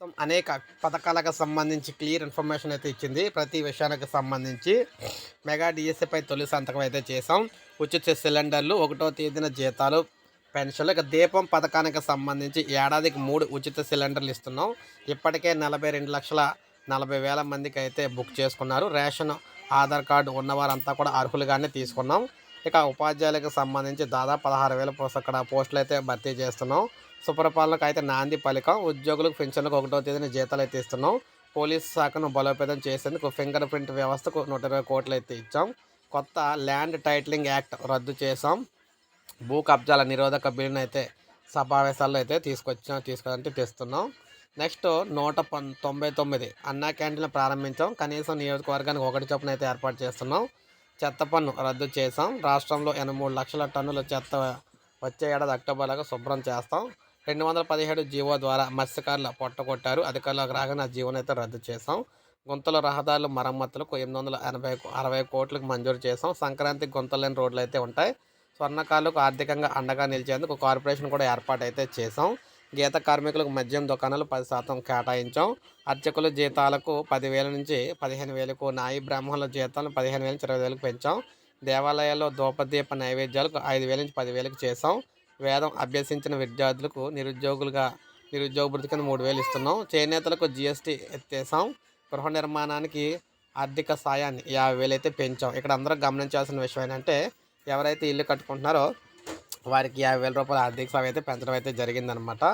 మొత్తం అనేక పథకాలకు సంబంధించి క్లియర్ ఇన్ఫర్మేషన్ అయితే ఇచ్చింది. ప్రతి విషయానికి సంబంధించి మెగా డిఎస్సిపై తొలి సంతకం అయితే చేసాం ఉచిత సిలిండర్లు ఒకటో తేదీన జీతాలు పెన్షన్లు ఇక దీపం పథకానికి సంబంధించి ఏడాదికి మూడు ఉచిత సిలిండర్లు ఇస్తున్నాం. ఇప్పటికే నలభై రెండు లక్షల నలభై వేల మందికి అయితే బుక్ చేసుకున్నారు. రేషన్ ఆధార్ కార్డు ఉన్నవారంతా కూడా అర్హులుగానే తీసుకున్నాం. ఇక ఉపాధ్యాయులకు సంబంధించి దాదాపు పదహారు వేల అక్కడ పోస్టులు అయితే భర్తీ చేస్తున్నాం. సుపరిపాలనకు అయితే నాంది పలికం. ఉద్యోగులకు పెన్షన్లకు ఒకటో తేదీన జీతాలు అయితే ఇస్తున్నాం. పోలీస్ శాఖను బలోపేతం చేసేందుకు ఫింగర్ ప్రింట్ వ్యవస్థకు నూట ఇరవై కోట్లు అయితే ఇచ్చాం. కొత్త ల్యాండ్ టైటిలింగ్ యాక్ట్ రద్దు చేసాం భూ కబ్జాల నిరోధక బిల్లును అయితే సమావేశాల్లో అయితే తీసుకొచ్చాం తీసుకుంటే తెస్తున్నాం. నెక్స్ట్ నూట పన్ తొంభై తొమ్మిది అన్నా క్యాంటీన్లు ప్రారంభించాం. కనీసం నియోజకవర్గానికి ఒకటి చొప్పున అయితే ఏర్పాటు చేస్తున్నాం. చెత్త పన్ను రద్దు చేసాం రాష్ట్రంలో ఎనభై మూడు లక్షల టన్నుల చెత్త వచ్చే ఏడాది అక్టోబర్లకు శుభ్రం చేస్తాం. రెండు వందల పదిహేడు జీవో ద్వారా మత్స్యకారుల పొట్టగొట్టారు అధికారులకు రాగానే ఆ జీవోని అయితే రద్దు చేసాం గుంతల రహదారుల మరమ్మతులకు ఎనిమిది వందల ఎనభై అరవై కోట్లకు మంజూరు చేసాం సంక్రాంతికి గుంతలేని రోడ్లు అయితే ఉంటాయి. స్వర్ణకారులకు ఆర్థికంగా అండగా నిలిచేందుకు కార్పొరేషన్ కూడా ఏర్పాటు అయితే చేసాం గీత కార్మికులకు మద్యం దుకాణాలు పది శాతం కేటాయించాం. అర్చకుల జీతాలకు పదివేల నుంచి పదిహేను వేలకు నాయి బ్రాహ్మణుల జీతాలను పదిహేను వేల నుంచి ఇరవై వేలకు పెంచాం. దేవాలయాల్లో దూపదీప నైవేద్యాలకు ఐదు వేల నుంచి పదివేలకు చేసాం వేదం అభ్యసించిన విద్యార్థులకు నిరుద్యోగులుగా నిరుద్యోగ భృతి కింద మూడు వేలు ఇస్తున్నాం. చేనేతలకు జిఎస్టీ ఎత్తేసాం గృహ నిర్మాణానికి ఆర్థిక సాయాన్ని యాభై వేలు అయితే పెంచాం. ఇక్కడ అందరూ గమనించాల్సిన విషయం ఏంటంటే ఎవరైతే ఇల్లు కట్టుకుంటున్నారో వారికి యాభై వేల రూపాయల ఆర్థిక సాయం అయితే పెంచడం అయితే జరిగిందనమాట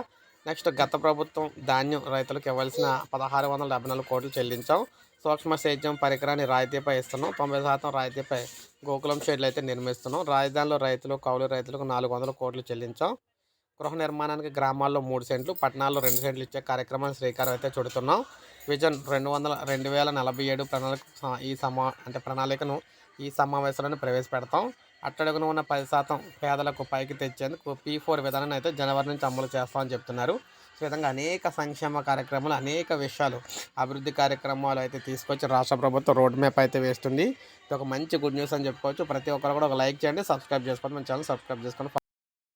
నెక్స్ట్ గత ప్రభుత్వం ధాన్యం రైతులకు ఇవ్వాల్సిన పదహారు వందల డెబ్బై నాలుగు కోట్లు చెల్లించాం. సూక్ష్మ సేద్యం పరికరాన్ని రాయితీపై ఇస్తున్నాం. తొంభై శాతం రాయితీపై గోకులం షెడ్లు అయితే నిర్మిస్తున్నాం. రాజధానిలో రైతులు కౌలు రైతులకు నాలుగు వందల కోట్లు చెల్లించాం. గృహ నిర్మాణానికి గ్రామాల్లో మూడు సెంట్లు పట్టణాల్లో రెండు సెంట్లు ఇచ్చే కార్యక్రమాన్ని శ్రీకారం అయితే చుడుతున్నాం. విజన్ రెండు వందల రెండు వేల నలభై ఏడు ప్రణాళిక ఈ సమా అంటే ప్రణాళికను ఈ సమావేశంలోనే ప్రవేశపెడతాం. అట్టడుగున ఉన్న పది శాతం పేదలకు పైకి తెచ్చేందుకు పీ ఫోర్ విధానాన్ని అయితే జనవరి నుంచి అమలు చేస్తామని చెప్తున్నారు. ఈ విధంగా అనేక సంక్షేమ కార్యక్రమాలు అనేక విషయాలు అభివృద్ధి కార్యక్రమాలు అయితే తీసుకొచ్చి రాష్ట్ర ప్రభుత్వం రోడ్ మ్యాప్ అయితే వేస్తుంది. ఇది ఒక మంచి గుడ్ న్యూస్ అని చెప్పుకోవచ్చు. ప్రతి ఒక్కరు కూడా ఒక లైక్ చేయండి సబ్స్క్రైబ్ చేసుకోండి. మన ఛానల్ సబ్స్క్రైబ్ చేసుకోండి